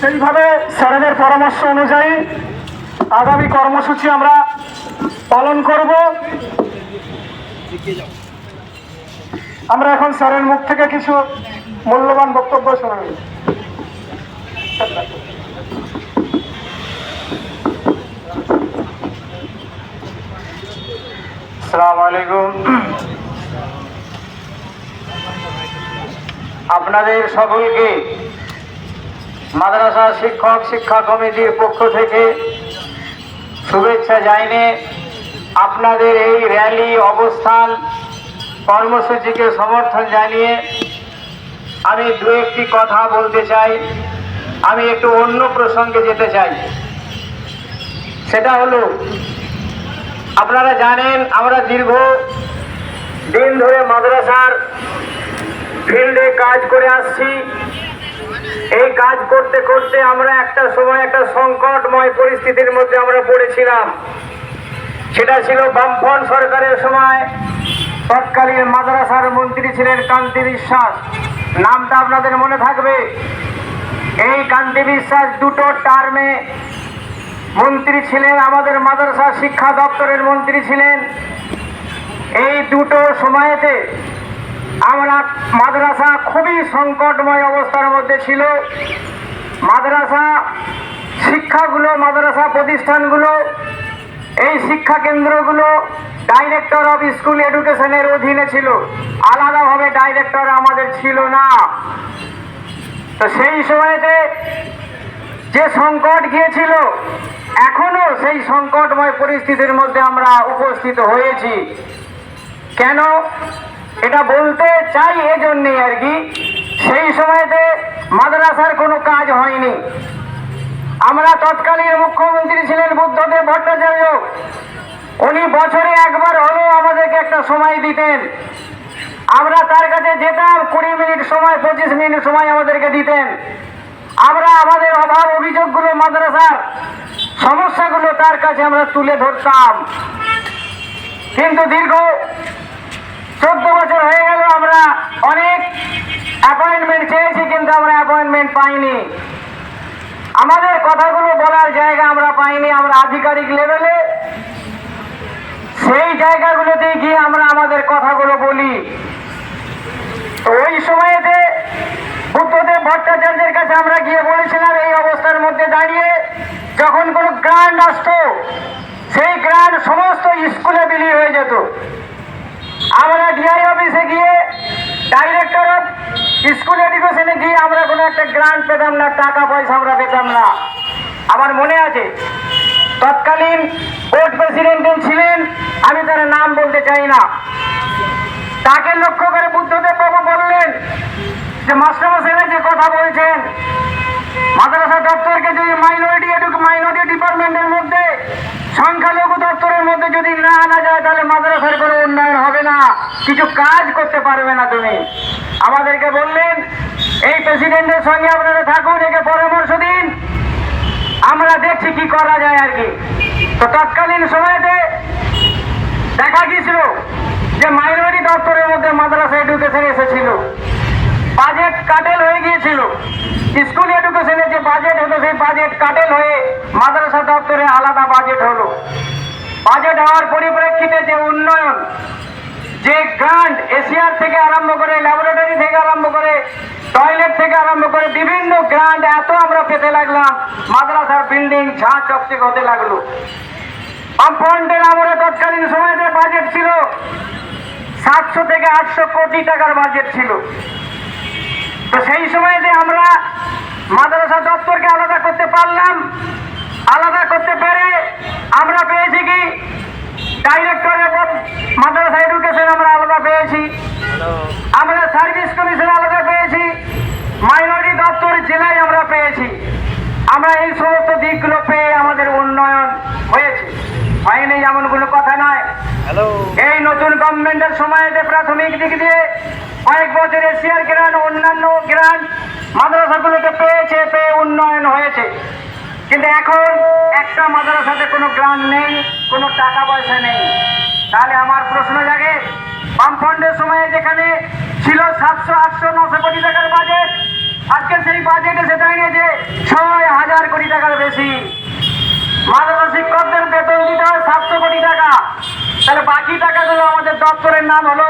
সেইভাবে স্যারেদের পরামর্শ অনুযায়ী আগামী কর্মসূচি আমরা পালন করব। আমরা এখন স্যারের মুখ থেকে কিছু মূল্যবান বক্তব্য শোনাব আলাইকুম। আপনাদের সকলকে মাদ্রাসা শিক্ষক শিক্ষা কমিটির পক্ষ থেকে শুভেচ্ছা জানিয়ে আপনাদের এই র্যালি অবস্থান কর্মসূচিকে সমর্থন জানিয়ে আমি দু একটি কথা বলতে চাই। আমি একটু অন্য প্রসঙ্গে যেতে চাই। সেটা হলো, আপনারা জানেন আমরা দীর্ঘ দিন ধরে মাদ্রাসার ফিল্ডে কাজ করে আসছি। এই কাজ করতে করতে আমরা একটা সময় একটা সংকটময় পরিস্থিতির মধ্যে আমরা পড়েছিলাম। সেটা ছিল বামফ্রন্ট সরকারের সময় তৎকালীন মাদ্রাসার মন্ত্রী ছিলেন কান্তি বিশ্বাস। নামটা আপনাদের মনে থাকবে? এই কান্তি বিশ্বাস দুটো টার্মে মন্ত্রী ছিলেন, আমাদের মাদ্রাসা শিক্ষা দপ্তরের মন্ত্রী ছিলেন। এই দুটো সময়েতে আমরা মাদ্রাসা খুবই সংকটময় অবস্থার মধ্যে ছিল। মাদ্রাসা শিক্ষাগুলো, মাদ্রাসা প্রতিষ্ঠানগুলো, এই শিক্ষা কেন্দ্রগুলো ডাইরেক্টর অফ স্কুল এডুকেশনের অধীনে ছিল। আলাদাভাবে ডাইরেক্টর আমাদের ছিল না। তো সেই সময়তে যে সংকট গিয়েছিল, এখনও সেই সংকটময় পরিস্থিতির মধ্যে আমরা উপস্থিত হয়েছি। কেন? এটা বলতে চাই এজন্যই আর কি, সেই সময়তে মাদ্রাসার কোনো কাজ হয়নি। আমরা তৎকালীন মুখ্যমন্ত্রী ছিলেন বুদ্ধদেব ভট্টাচার্য। উনি বছরে একবার হলেও আমাদেরকে একটা সময় দিতেন। আমরা তার কাছে যেতাম, কুড়ি মিনিট সময়, পঁচিশ মিনিট সময় আমাদেরকে দিতেন। আমরা আমাদের অভাব অভিযোগগুলো মাদ্রাসার সমস্যাগুলো তার কাছে আমরা তুলে ধরতাম। কিন্তু দীর্ঘ চোদ্দ বছর হয়ে গেল, আমরা অনেক অ্যাপয়েন্টমেন্ট চেয়েছি, কিন্তু আমরা অ্যাপয়েন্টমেন্ট পাইনি। আমাদের কথাগুলো বলার জায়গা আমরা পাইনি, আমরা আধিকারিক লেভেলে সেই জায়গাগুলোতে গিয়ে আমরা আমাদের কথাগুলো বলি। ওই সময়েতে বুদ্ধদেব ভট্টাচার্যের কাছে আমরা গিয়ে বলেছিলাম, এই অবস্থার মধ্যে দাঁড়িয়ে যখন কোনো গ্রান্ট আসতো, সেই গ্রান্ট সমস্ত স্কুলে বিলি হয়ে যেত। আমরা ডিআই অফিসে গিয়ে ডাইরেক্টর অফ স্কুল এডুকেশনে গিয়ে আমরা কোনো একটা গ্রান্ট পেতাম না, টাকা পয়সা আমরা পেতাম না। আমার মনে আছে, তৎকালীন বোর্ড প্রেসিডেন্ট ছিলেন, আমি তার নাম বলতে চাই না। তাকে লক্ষ্য করে বুদ্ধদেব বাবু বললেন যে মাস্টারমশাইরা যে কথা বলছেন, মাদ্রাসা দপ্তরকে যদি মাইনরিটি মাইনরিটি ডিপার্টমেন্টের মধ্যে সংখ্যালঘু যদি না আনা যায়, তাহলে মাদ্রাসার কোনো উন্নয়ন হবে না। কিছু কাজ করতে পারবে না তুমি। আমাদেরকে বললেন, এই প্রেসিডেন্টের সঙ্গে আপনারা থাকুন, একে পরামর্শ দিন। আমরা দেখছি কি করা যায় আর কি। তো তৎকালীন সময়তে দেখা গিয়েছিল যে মাইনরিটি দপ্তরের মধ্যে মাদ্রাসা এডুকেশন এসেছিল। বাজেট কাটেল হয়ে গিয়েছিল। স্কুল এডুকেশনের যে বাজেট হতো, সেই বাজেট কাটেল হয়ে মাদ্রাসা দপ্তরে আলাদা বাজেট হলো। বাজেট হওয়ার পরিপ্রেক্ষিতে যে উন্নয়ন, যে গ্রান্ট এশিয়ার থেকে আরম্ভ করে ল্যাবরেটরি থেকে আরম্ভ করে টয়লেট থেকে আরম্ভ করে বিভিন্ন গ্রান্ট এত আমরা পেতে লাগলাম, মাদ্রাসার বিল্ডিং ঝাঁ চকচক হতে লাগল। বামফ্রন্টের আমরা তৎকালীন সময়তে বাজেট ছিল সাতশো থেকে আটশো কোটি টাকার বাজেট ছিল। তো সেই সময়তে আমরা মাদ্রাসা দপ্তরকে আলাদা করতে পারলাম, আলাদা করতে পেরে আমরা পেয়েছি কি? ডাইরেক্টর এবং মাদ্রাসা এডুকেশন আমরা আলাদা পেয়েছি। আমরা সার্ভিস কমিশন আলাদা পেয়েছি। মাইনরিটি দপ্তর জেলায় আমরা পেয়েছি। আমরা এই সমস্ত দিকগুলো পেয়ে আমাদের উন্নয়ন হয়েছে। হয়নি এমন কোনো কথা নয়। এই নতুন গভর্নমেন্টের সময়তে প্রাথমিক দিক দিয়ে কয়েক বছর এশিয়ার গ্রান্ট অন্যান্য গ্রান্ট মাদ্রাসাগুলোকে পেয়েছে পেয়ে উন্নয়ন হয়েছে। কিন্তু এখন একটা মাদ্রাসাতে কোনো গ্রান্ট নেই, কোনো টাকা পয়সা নেই। তাহলে আমার প্রশ্ন জাগে বামফ্রন্টের সময়ে যেখানে ছিল সাতশো, আটশো, নশো কোটি টাকার বাজেট আজকে সেই বাজেটে এসে দাঁড়িয়েছে ছয় হাজার কোটি টাকার বেশি। মাদ্রাসা শিক্ষকদের বেতন দিতে হয় সাতশো কোটি টাকা। তাহলে বাকি টাকাগুলো আমাদের দপ্তরের নাম হলো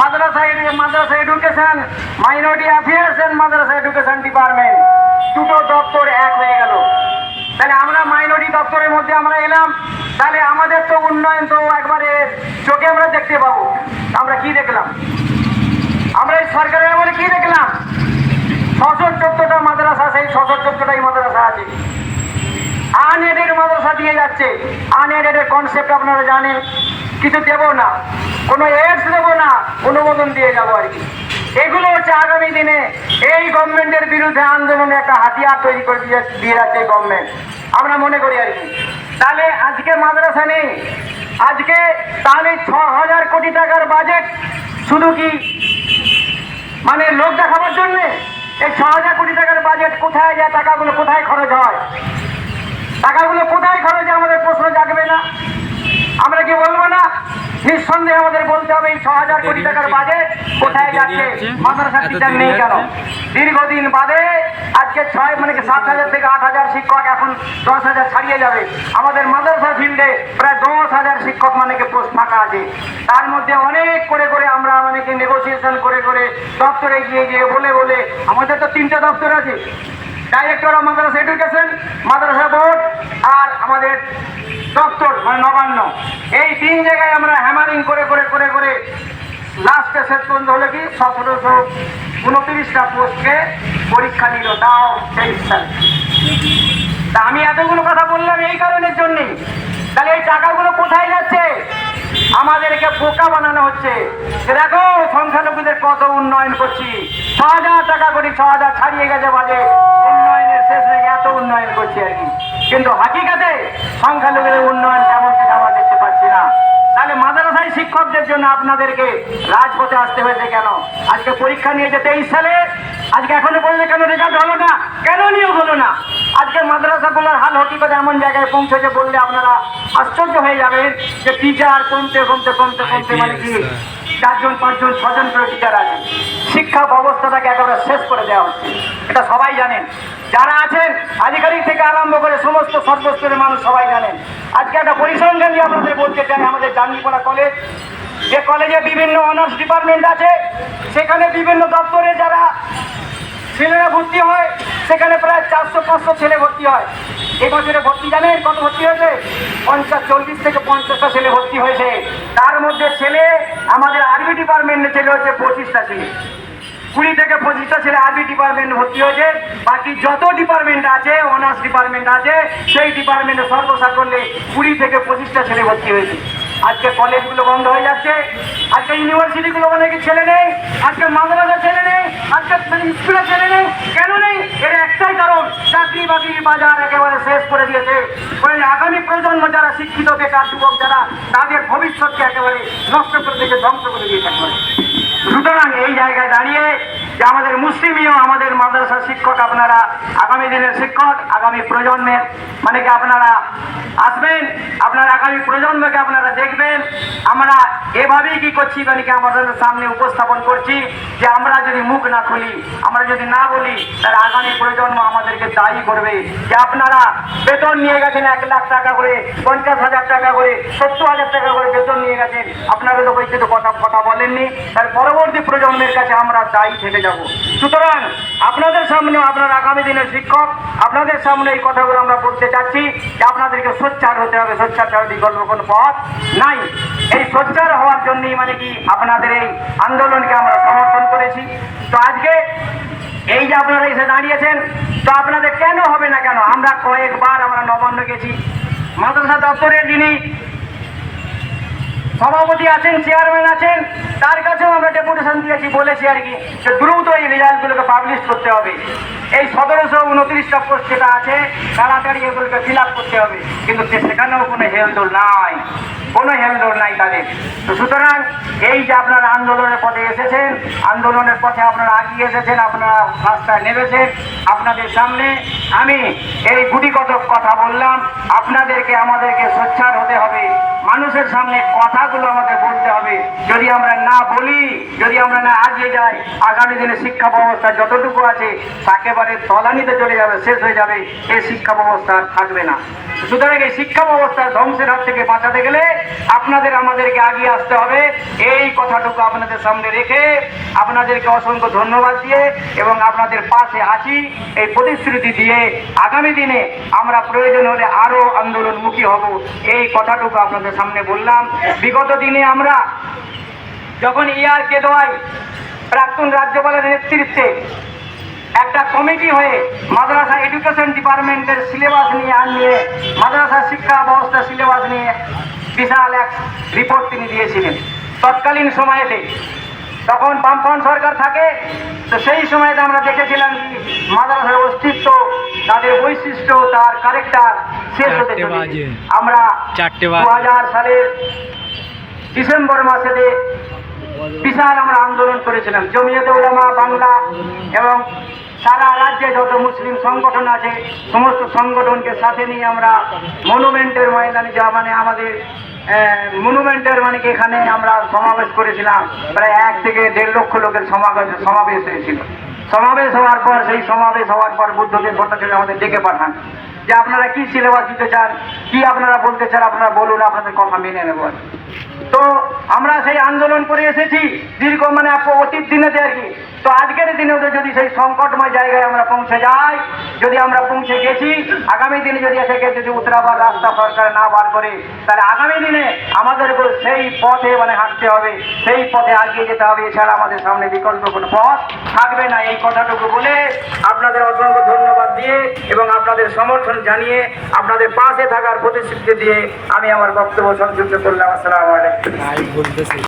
madrasa madrasa education, minority affairs and madrasa education department. দুটো দপ্তর এক হয়ে গেল। তাহলে আমরা মাইনরিটি দপ্তরের মধ্যে আমরা এলাম। তাহলে আমাদের তো উন্নয়ন তো একবারে চোখে আমরা দেখতে পাবো। আমরা কি দেখলাম? আমরা এই সরকারের আমলে কি দেখলাম? ছশো চোদ্দটা মাদ্রাসা সেই ছশো চোদ্দটাই মাদ্রাসা আছে। আনএডেড মাদ্রাসা দিয়ে যাচ্ছে। আনএডেডের কনসেপ্ট আপনারা জানেন। কিছু দেবো না। কোনো এডস দেবো না, অনুমোদন দিয়ে যাব আর কি। এগুলো হচ্ছে আগামী দিনে এই গভর্নমেন্টের বিরুদ্ধে আন্দোলনে একটা হাতিয়ার তৈরি করে দিয়ে দিয়ে যাচ্ছে এই গভর্নমেন্ট। আমরা মনে করি আর কি। তাহলে আজকে মাদ্রাসা নেই। আজকে তাহলে ছ হাজার কোটি টাকার বাজেট শুধু কি মানে লোক দেখাবার জন্য? এই ছ হাজার কোটি টাকার বাজেট কোথায় যায়, টাকাগুলো কোথায় খরচ হয়? টাকাগুলো কোথায় খরচ আমাদের প্রশ্ন জাগবে না। আমরা কি বলব না? নিঃসন্দেহে আমাদের বলতে হবে এই ছ হাজার কোটি টাকার বাজেট কোথায় যাচ্ছে? মাদ্রাসা টিচার নেই কেন? দীর্ঘদিন বাদে আজকে ছয় মানে সাত হাজার থেকে আট হাজার শিক্ষক এখন দশ হাজার ছাড়িয়ে যাবে। আমাদের মাদ্রাসা ফিল্ডে প্রায় দশ হাজার শিক্ষক মানে কি পোস্ট ফাঁকা আছে। তার মধ্যে অনেক করে করে আমরা মানে নেগোসিয়েশন করে করে দপ্তরে গিয়ে গিয়ে বলে বলে আমাদের তো তিনটে দপ্তর আছে। Director of madrasa education madrasa board আর আমাদের মানে নবান্ন। এই তিন জায়গায় আমরা হ্যামারিং করে করে করে করে লাস্টে শেষ পর্যন্ত হলে কি? সতেরোশো উনত্রিশটা পোস্টকে পরীক্ষা নিল। দাও তেইশ সালে তা আমি এতগুলো কথা বললাম এই কারণের জন্যই। তাহলে এই টাকাগুলো কোথায় আমাদেরকে বোকা বানানো হচ্ছে। দেখো, সংখ্যালঘুদের কত উন্নয়ন করছি। ছ হাজার টাকা করি ছ হাজার ছাড়িয়ে গেছে বাজে উন্নয়নের শেষ এত উন্নয়ন করছি আর কি। কিন্তু হাকিকাতে সংখ্যালঘুদের উন্নয়ন তেমন শিক্ষকদের জন্য আপনাদেরকে রাজপথে আসতে হয়েছে কেন? আজকে পরীক্ষা নিয়েছে তেইশ সালে আজকে এখনও পর্যন্ত কেন রেজাল্ট হলো না? কেন নিয়োগ হলো না? আজকে মাদ্রাসা মাদ্রাসাগুলোর হাল হকিকত এমন জায়গায় পৌঁছেছে বললে আপনারা আশ্চর্য হয়ে যাবেন যে টিচার কমতে কমতে কমতে কমতে মানে কি? চারজন পাঁচজন ছজন করে টিচার আছে। শিক্ষা ব্যবস্থাটাকে একেবারে শেষ করে দেওয়া হচ্ছে। এটা সবাই জানেন। যারা আছেন আধিকারিক থেকে আরম্ভ করে সমস্ত সর্বস্তরের মানুষ সবাই জানেন। আজকে একটা পরিসংখ্যান দিয়ে আপনাদের বলতে চাই আমাদের জাঙ্গিপাড়া কলেজ যে কলেজে বিভিন্ন অনার্স ডিপার্টমেন্ট আছে, সেখানে বিভিন্ন দপ্তরে যারা ছেলেরা ভর্তি হয়, সেখানে প্রায় চারশো, পাঁচশো ছেলে ভর্তি হয়। এবছরে ভর্তি জানেন কত ভর্তি হয়েছে? পঞ্চাশ, চল্লিশ থেকে পঞ্চাশটা ছেলে ভর্তি হয়েছে। তার মধ্যে ছেলে আমাদের আরবি ডিপার্টমেন্টে ছেলে হচ্ছে পঁচিশটা ছেলে। কুড়ি থেকে পঁচিশটা ছেলে আরবি ডিপার্টমেন্ট ভর্তি হয়েছে। বাকি যত ডিপার্টমেন্ট আছে অনার্স ডিপার্টমেন্ট আছে, সেই ডিপার্টমেন্টে সর্বসাকল্যে কুড়ি থেকে পঁচিশটা ছেলে ভর্তি হয়েছে। আজকে কলেজগুলো বন্ধ হয়ে যাচ্ছে। আজকে ইউনিভার্সিটিগুলো অনেকে ছেলে নেই আজকে মাদ্রাসা ছেলে নেই আজকে স্কুলে ছেলে নেই কেন নেই? এর একটাই কারণ, চাকরি বাকরির বাজার একেবারে শেষ করে দিয়েছে। আগামী প্রজন্ম যারা শিক্ষিত, বেকার, যুবক, যারা তাদের ভবিষ্যৎকে একেবারে নষ্ট করে দিয়েছে, ধ্বংস করে দিয়েছে সুতরাং এই জায়গায় দাঁড়িয়ে যে আমাদের মুসলিমীয় আমাদের মাদ্রাসা শিক্ষক আপনারা, আগামী দিনের শিক্ষক, আগামী প্রজন্মের মানে কি আপনারা আসবেন, আপনারা আগামী প্রজন্মকে আপনারা দেখবেন। আমরা এভাবেই কি করছি মানে কি আমাদের সামনে উপস্থাপন করছি, যে আমরা যদি মুখ না খুলি, আমরা যদি না বলি, তাহলে আগামী প্রজন্ম আমাদেরকে দায়ী করবে। যে আপনারা বেতন নিয়ে গেছেন এক লাখ টাকা করে, পঞ্চাশ হাজার টাকা করে, সত্তর হাজার টাকা করে বেতন নিয়ে গেছেন, আপনারা তো বলছে তো কথা কথা বলেননি। তার পরবর্তী প্রজন্মের কাছে আমরা দায়ী থেকে যাব। সুতরাং আপনাদের সামনে আপনার আগামী দিনের শিক্ষক, আপনাদের সামনে এই কথাগুলো আমরা বলতে চাচ্ছি যে আপনাদেরকে সোচ্চার হতে হবে। সোচ্চার ছাড়া বিকল্প কোনো পথ নাই। এই সোচ্চার হওয়ার জন্যই মানে কি আপনাদের এই আন্দোলনকে আমরা সমর্থন করেছি। তো আজকে এই যে আপনারা এসে দাঁড়িয়েছেন, তো আপনাদের কেন হবে না কেন? আমরা কয়েকবার আমরা নবান্ন গেছি। মাদ্রাসা দপ্তরের যিনি সভাপতি আছেন চেয়ারম্যান আছেন, তার কাছেও আমরা ডেপুটেশন দিয়েছি, বলেছি আর কি যে দ্রুত এই রেজাল্টগুলোকে পাবলিশ করতে হবে। এই সতেরোশো উনত্রিশটা পোস্ট যেটা আছে, তাড়াতাড়ি এগুলোকে ফিল করতে হবে। কিন্তু সেখানেও কোনো হেলদোল নাই। কোনো হেলদোল নাই তাদের। তো সুতরাং এই যে আপনারা আন্দোলনের পথে এসেছেন, আন্দোলনের পথে আপনারা আগিয়ে এসেছেন, আপনারা রাস্তায় নেমেছেন, আপনাদের সামনে আমি এই গুটি কত কথা বললাম, আপনাদেরকে, আমাদেরকে সোচ্চার হতে হবে। মানুষের সামনে কথাগুলো আমাদের বলতে হবে। যদি আমরা না বলি, যদি আমরা না আগিয়ে যাই, আগামী দিনে শিক্ষা ব্যবস্থা যতটুকু আছে একেবারে তলানিতে চলে যাবে, শেষ হয়ে যাবে, এই শিক্ষা ব্যবস্থা থাকবে না। সুতরাং এই শিক্ষা ব্যবস্থার ধ্বংসের হাত থেকে বাঁচাতে গেলে আপনাদের, আমাদেরকে আগিয়ে আসতে হবে। এই কথাটুকু আপনাদের সামনে রেখে আপনাদেরকে অসংখ্য ধন্যবাদ দিয়ে এবং আপনাদের পাশে আছি। এই প্রতিশ্রুতি দিয়ে আগামী দিনে আমরা প্রয়োজন হলে আরও আন্দোলনমুখী হব। এই কথাটুকু আপনাদের সামনে বললাম। বিগত দিনে আমরা যখন ইয়ার কে দোয়াই প্রাক্তন রাজ্যপালের নেতৃত্বে একটা কমিটি হয়ে মাদ্রাসা এডুকেশন ডিপার্টমেন্টের সিলেবাস নিয়ে আন নিয়ে মাদ্রাসা শিক্ষা ব্যবস্থা সিলেবাস নিয়ে বিশাল এক রিপোর্ট তিনি দিয়েছিলেন। তৎকালীন সময়েতে তখন বামফ্রন্ট সরকার থাকে তো সেই সময়তে আমরা দেখেছিলাম মাদ্রাসার অস্তিত্ব তাদের বৈশিষ্ট্য তার ক্যারেক্টার শেষ হতে চলেছে। আমরা দু হাজার সালের ডিসেম্বর মাসেতে বিশাল আমরা আন্দোলন করেছিলাম। জমিয়তে উলামা বাংলা এবং সারা রাজ্যে যত মুসলিম সংগঠন আছে, সমস্ত সংগঠনকে সাথে নিয়ে আমরা মনুমেন্টের ময়দানে যা মানে আমাদের মনুমেন্টের মানে এখানে আমরা সমাবেশ করেছিলাম। প্রায় এক থেকে দেড় লক্ষ লোকের সমাবেশ সমাবেশ হয়েছিল। সমাবেশ হওয়ার পর, সেই সমাবেশ হওয়ার পর বুদ্ধদেব ভট্টাচার্য আমাদের ডেকে পাঠান। যে আপনারা কি সিলেবাস দিতে চান, কি আপনারা বলতে চান, আপনারা বলুন, আপনাদের কথা মেনে নেব। তো আমরা সেই আন্দোলন করে এসেছি। দীর্ঘ মানে অতীত দিনেতে আর কি। তো আজকের দিনে তো যদি সেই সংকটময় জায়গায় আমরা পৌঁছে যাই, যদি আমরা পৌঁছে গেছি, আগামী দিনে যদি থেকে যদি উত্তরাবার রাস্তা সরকার না বার করে, তাহলে আগামী দিনে আমাদেরকে সেই পথে মানে হাঁটতে হবে, সেই পথে আগিয়ে যেতে হবে, এছাড়া আমাদের সামনে বিকল্প কোনো পথ থাকবে না। এই কথাটুকু বলে আপনাদের অসংখ্য ধন্যবাদ দিয়ে এবং আপনাদের সমর্থন জানিয়ে আপনাদের পাশে থাকার প্রতিশ্রুতি দিয়ে আমি আমার বক্তব্য সংযুক্ত করলাম। আসসালামু আলাইকুম।